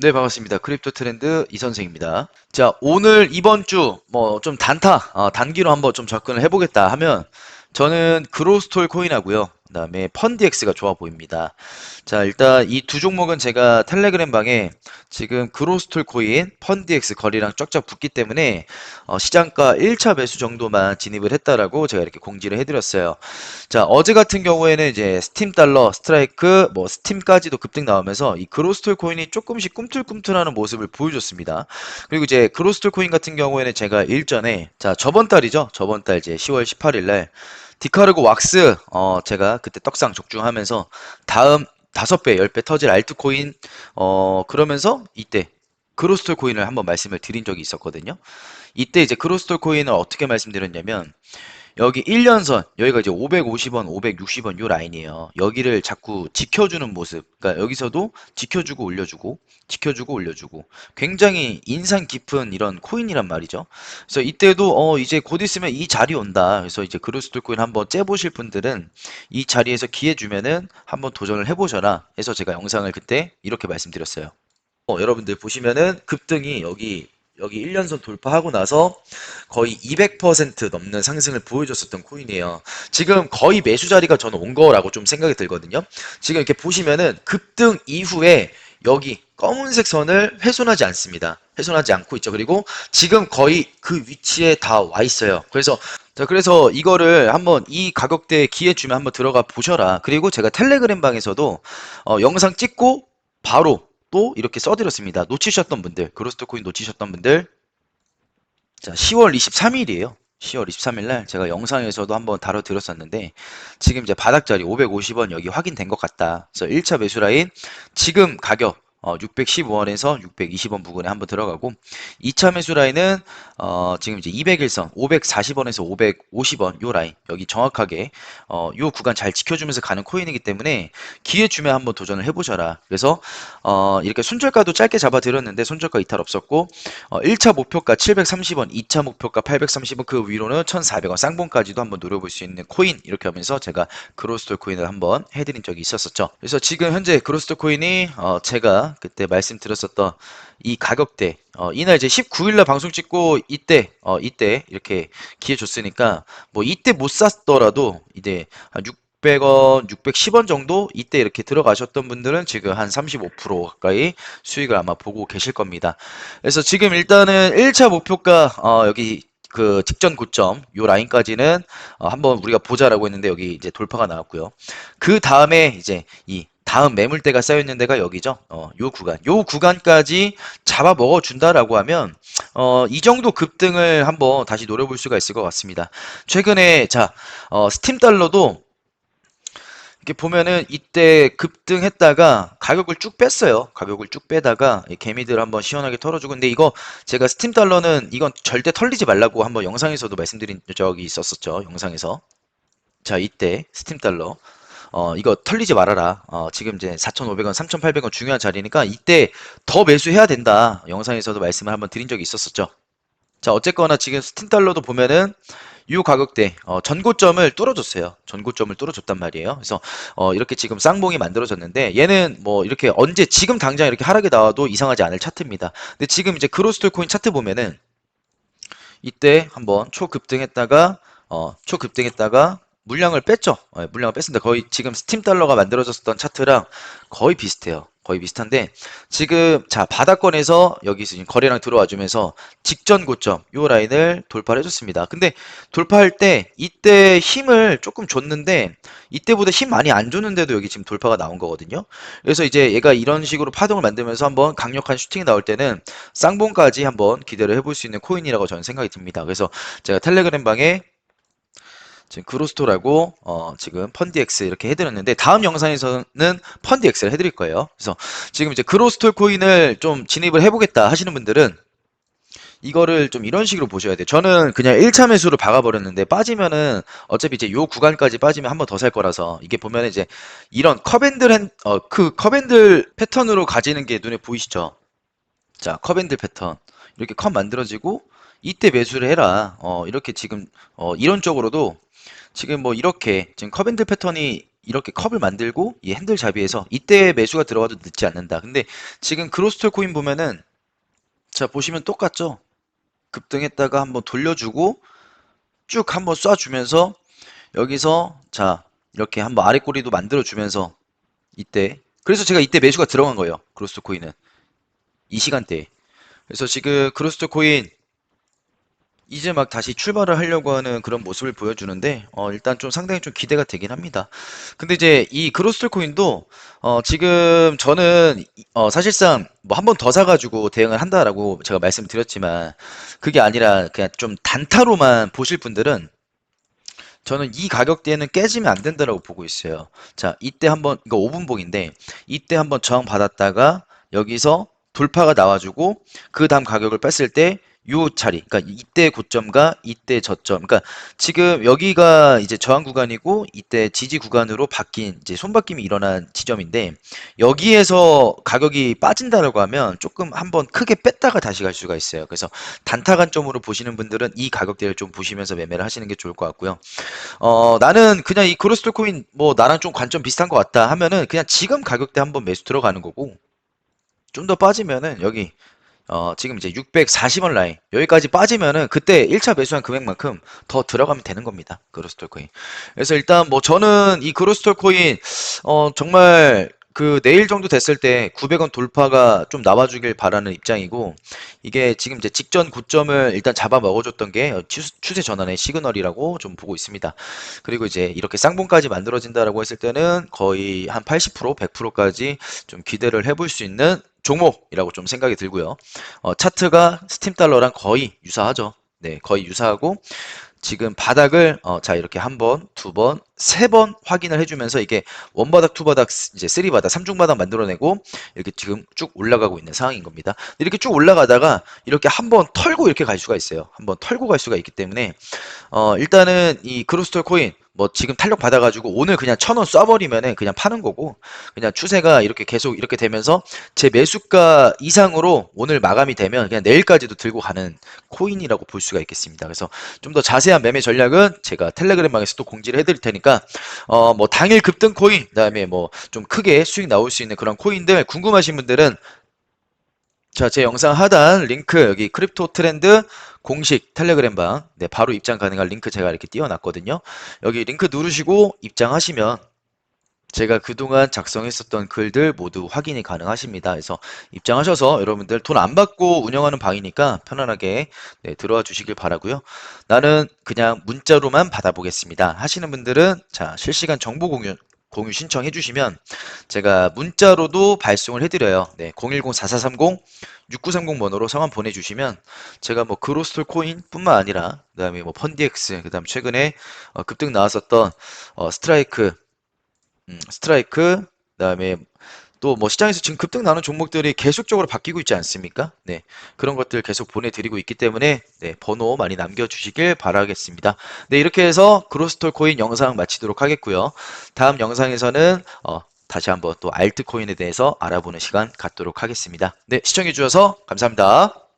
네, 반갑습니다. 크립토 트렌드 이선생입니다. 자, 오늘 이번 주 뭐 좀 단타, 어, 단기로 한번 좀 접근을 해보겠다 하면 저는 그로스톨 코인하고요. 그 다음에 펀디엑스가 좋아 보입니다. 자, 일단 이 두 종목은 제가 텔레그램 방에 지금 그로스톨 코인, 펀디엑스 거리랑 쫙쫙 붙기 때문에 어, 시장가 1차 매수 정도만 진입을 했다라고 제가 이렇게 공지를 해드렸어요. 자, 어제 같은 경우에는 이제 스팀 달러, 스트라이크, 뭐 스팀까지도 급등 나오면서 이 그로스톨 코인이 조금씩 꿈틀꿈틀하는 모습을 보여줬습니다. 그리고 이제 그로스톨 코인 같은 경우에는 제가 일전에 자, 저번 달이죠. 저번 달 이제 10월 18일 날 디카르고 왁스 어 제가 그때 떡상 적중하면서 다음 5배, 10배 터질 알트코인 어 그러면서 이때 그로스톨 코인을 한번 말씀을 드린 적이 있었거든요. 이때 이제 그로스톨 코인을 어떻게 말씀드렸냐면 여기 1년선 여기가 이제 550원, 560원 요 라인이에요. 여기를 자꾸 지켜주는 모습. 그러니까 여기서도 지켜주고 올려주고 지켜주고 올려주고 굉장히 인상 깊은 이런 코인이란 말이죠. 그래서 이때도 어 이제 곧 있으면 이 자리 온다. 그래서 이제 그루스톨 코인 한번 째보실 분들은 이 자리에서 기회 주면은 한번 도전을 해보셔라. 해서 제가 영상을 그때 이렇게 말씀드렸어요. 어, 여러분들 보시면은 급등이 여기 여기 1년선 돌파하고 나서 거의 200% 넘는 상승을 보여줬었던 코인이에요. 지금 거의 매수 자리가 저는 온 거라고 좀 생각이 들거든요. 지금 이렇게 보시면은 급등 이후에 여기 검은색 선을 훼손하지 않습니다. 훼손하지 않고 있죠. 그리고 지금 거의 그 위치에 다 와 있어요. 그래서 자, 그래서 이거를 한번 이 가격대에 기회 주면 한번 들어가 보셔라. 그리고 제가 텔레그램 방에서도 어, 영상 찍고 바로 또 이렇게 써드렸습니다. 놓치셨던 분들, 그로스트 코인 놓치셨던 분들, 자, 10월 23일이에요. 10월 23일 날 제가 영상에서도 한번 다뤄드렸었는데 지금 이제 바닥자리 550원 여기 확인된 것 같다. 그래서 1차 매수 라인 지금 가격 어, 615원에서 620원 부근에 한번 들어가고 2차 매수 라인은 어, 지금 이제 201선 540원에서 550원 요 라인 여기 정확하게 어, 요 구간 잘 지켜주면서 가는 코인이기 때문에 기회 주면 한번 도전을 해보셔라. 그래서 어, 이렇게 손절가도 짧게 잡아드렸는데 손절가 이탈 없었고 어, 1차 목표가 730원, 2차 목표가 830원 그 위로는 1,400원 쌍봉까지도 한번 노려볼 수 있는 코인 이렇게 하면서 제가 그로스톨 코인을 한번 해드린 적이 있었었죠. 그래서 지금 현재 그로스톨 코인이 어, 제가 그때 말씀드렸었던 이 가격대 어, 이날 이제 19일날 방송 찍고 이때 어, 이때 이렇게 기회 줬으니까 뭐 이때 못 샀더라도 이제 한 600원, 610원 정도 이때 이렇게 들어가셨던 분들은 지금 한 35% 가까이 수익을 아마 보고 계실 겁니다. 그래서 지금 일단은 1차 목표가 어, 여기 그 직전 고점 요 라인까지는 어, 한번 우리가 보자라고 했는데 여기 이제 돌파가 나왔고요. 그 다음에 이제 이 다음 매물대가 쌓여 있는 데가 여기죠. 어, 요 구간. 요 구간까지 잡아 먹어 준다라고 하면 어, 이 정도 급등을 한번 다시 노려볼 수가 있을 것 같습니다. 최근에 자, 어, 스팀 달러도 이렇게 보면은 이때 급등했다가 가격을 쭉 뺐어요. 가격을 쭉 빼다가 이 개미들 한번 시원하게 털어주고 근데 이거 제가 스팀 달러는 이건 절대 털리지 말라고 한번 영상에서도 말씀드린 적이 있었었죠. 영상에서. 자, 이때 스팀 달러 어, 이거 털리지 말아라. 어, 지금 이제 4,500원, 3,800원 중요한 자리니까 이때 더 매수해야 된다. 영상에서도 말씀을 한번 드린 적이 있었었죠. 자, 어쨌거나 지금 스팀 달러도 보면은 이 가격대 어, 전고점을 뚫어줬어요. 전고점을 뚫어줬단 말이에요. 그래서 어, 이렇게 지금 쌍봉이 만들어졌는데 얘는 뭐 이렇게 언제 지금 당장 이렇게 하락이 나와도 이상하지 않을 차트입니다. 근데 지금 이제 그로스톨 코인 차트 보면은 이때 한번 초급등했다가 어, 초급등했다가 물량을 뺐죠. 어, 물량을 뺐습니다. 거의 지금 스팀 달러가 만들어졌던 차트랑 거의 비슷해요. 거의 비슷한데 지금 자 바닥권에서 여기서 지금 거래량 들어와 주면서 직전 고점 요 라인을 돌파를 해줬습니다. 근데 돌파할 때 이때 힘을 조금 줬는데 이때보다 힘 많이 안 줬는데도 여기 지금 돌파가 나온 거거든요. 그래서 이제 얘가 이런 식으로 파동을 만들면서 한번 강력한 슈팅이 나올 때는 쌍봉까지 한번 기대를 해볼 수 있는 코인이라고 저는 생각이 듭니다. 그래서 제가 텔레그램 방에 지금 그로스토라고 어, 지금 펀디엑스 이렇게 해드렸는데 다음 영상에서는 펀디엑스를 해드릴 거예요. 그래서 지금 이제 그로스톨 코인을 좀 진입을 해보겠다 하시는 분들은 이거를 좀 이런 식으로 보셔야 돼요. 저는 그냥 1차 매수로 박아버렸는데 빠지면은 어차피 이제 요 구간까지 빠지면 한 번 더 살 거라서 이게 보면 이제 이런 핸, 어, 그 컵앤들 패턴으로 가지는 게 눈에 보이시죠? 자, 컵앤들 패턴. 이렇게 컵 만들어지고 이때 매수를 해라. 어, 이렇게 지금 어, 이론적으로도 지금 뭐 이렇게 지금 컵앤들 패턴이 이렇게 컵을 만들고 이 핸들 잡이에서 이때 매수가 들어가도 늦지 않는다. 근데 지금 그로스톨 코인 보면은 자 보시면 똑같죠? 급등했다가 한번 돌려주고 쭉 한번 쏴주면서 여기서 자 이렇게 한번 아래 꼬리도 만들어 주면서 이때 그래서 제가 이때 매수가 들어간 거예요. 그로스톨 코인은 이 시간대에. 그래서 지금 그로스톨 코인 이제 막 다시 출발을 하려고 하는 그런 모습을 보여주는데 어, 일단 좀 상당히 좀 기대가 되긴 합니다. 근데 이제 이 그로스톨 코인도 어, 지금 저는 이- 어, 사실상 뭐 한 번 더 사가지고 대응을 한다라고 제가 말씀드렸지만 그게 아니라 그냥 좀 단타로만 보실 분들은 저는 이 가격대에는 깨지면 안 된다라고 보고 있어요. 자, 이때 한번 이거 5분봉인데 이때 한번 저항 받았다가 여기서 돌파가 나와주고 그 다음 가격을 뺐을 때 요 자리, 그러니까 이때 고점과 이때 저점, 그러니까 지금 여기가 이제 저항 구간이고 이때 지지 구간으로 바뀐 이제 손바뀜이 일어난 지점인데 여기에서 가격이 빠진다라고 하면 조금 한번 크게 뺐다가 다시 갈 수가 있어요. 그래서 단타 관점으로 보시는 분들은 이 가격대를 좀 보시면서 매매를 하시는 게 좋을 것 같고요. 어, 나는 그냥 이 그로스톨 코인 뭐 나랑 좀 관점 비슷한 것 같다 하면은 그냥 지금 가격대 한번 매수 들어가는 거고 좀 더 빠지면은 여기 어, 지금 이제 640원 라인 여기까지 빠지면은 그때 1차 매수한 금액만큼 더 들어가면 되는 겁니다. 그로스톨 코인. 그래서 일단 뭐 저는 이 그로스톨 코인 어, 정말 그 내일 정도 됐을 때 900원 돌파가 좀 나와주길 바라는 입장이고 이게 지금 이제 직전 고점을 일단 잡아 먹어줬던 게 추세 전환의 시그널이라고 좀 보고 있습니다. 그리고 이제 이렇게 쌍봉까지 만들어진다라고 했을 때는 거의 한 80%, 100%까지 좀 기대를 해볼 수 있는 종목이라고 좀 생각이 들고요. 어, 차트가 스팀 달러랑 거의 유사하죠. 네, 거의 유사하고 지금 바닥을 어, 자 이렇게 한 번, 두 번, 세 번 확인을 해주면서 이게 원 바닥, 투 바닥, 스- 이제 쓰리 바닥, 삼중 바닥 만들어내고 이렇게 지금 쭉 올라가고 있는 상황인 겁니다. 이렇게 쭉 올라가다가 이렇게 한 번 털고 이렇게 갈 수가 있어요. 한 번 털고 갈 수가 있기 때문에 어, 일단은 이 크루스톨 코인 뭐 지금 탄력 받아가지고 오늘 그냥 천 원 쏴버리면은 그냥 파는 거고 그냥 추세가 이렇게 계속 이렇게 되면서 제 매수가 이상으로 오늘 마감이 되면 그냥 내일까지도 들고 가는 코인이라고 볼 수가 있겠습니다. 그래서 좀 더 자세한 매매 전략은 제가 텔레그램방에서 또 공지를 해드릴 테니까 어 뭐 당일 급등 코인 그다음에 뭐 좀 크게 수익 나올 수 있는 그런 코인들 궁금하신 분들은 자, 제 영상 하단 링크 여기 크립토 트렌드 공식 텔레그램방 네, 바로 입장 가능한 링크 제가 이렇게 띄워놨거든요. 여기 링크 누르시고 입장하시면 제가 그동안 작성했었던 글들 모두 확인이 가능하십니다. 그래서 입장하셔서 여러분들 돈 안 받고 운영하는 방이니까 편안하게 네, 들어와 주시길 바라고요. 나는 그냥 문자로만 받아보겠습니다. 하시는 분들은 자 실시간 정보 공유 공유 신청해 주시면 제가 문자로도 발송을 해드려요. 네, 010-4430-6930 번호로 성함 보내주시면 제가 뭐 그로스톨 코인 뿐만 아니라 그 다음에 뭐 펀디엑스 그 다음 최근에 어, 급등 나왔었던 어, 스트라이크 음, 스트라이크, 그 다음에 또 뭐 시장에서 지금 급등 나는 종목들이 계속적으로 바뀌고 있지 않습니까? 네, 그런 것들 계속 보내드리고 있기 때문에 네, 번호 많이 남겨주시길 바라겠습니다. 네, 이렇게 해서 그로스톨 코인 영상 마치도록 하겠고요. 다음 영상에서는 어, 다시 한번 또 알트코인에 대해서 알아보는 시간 갖도록 하겠습니다. 네, 시청해주셔서 감사합니다.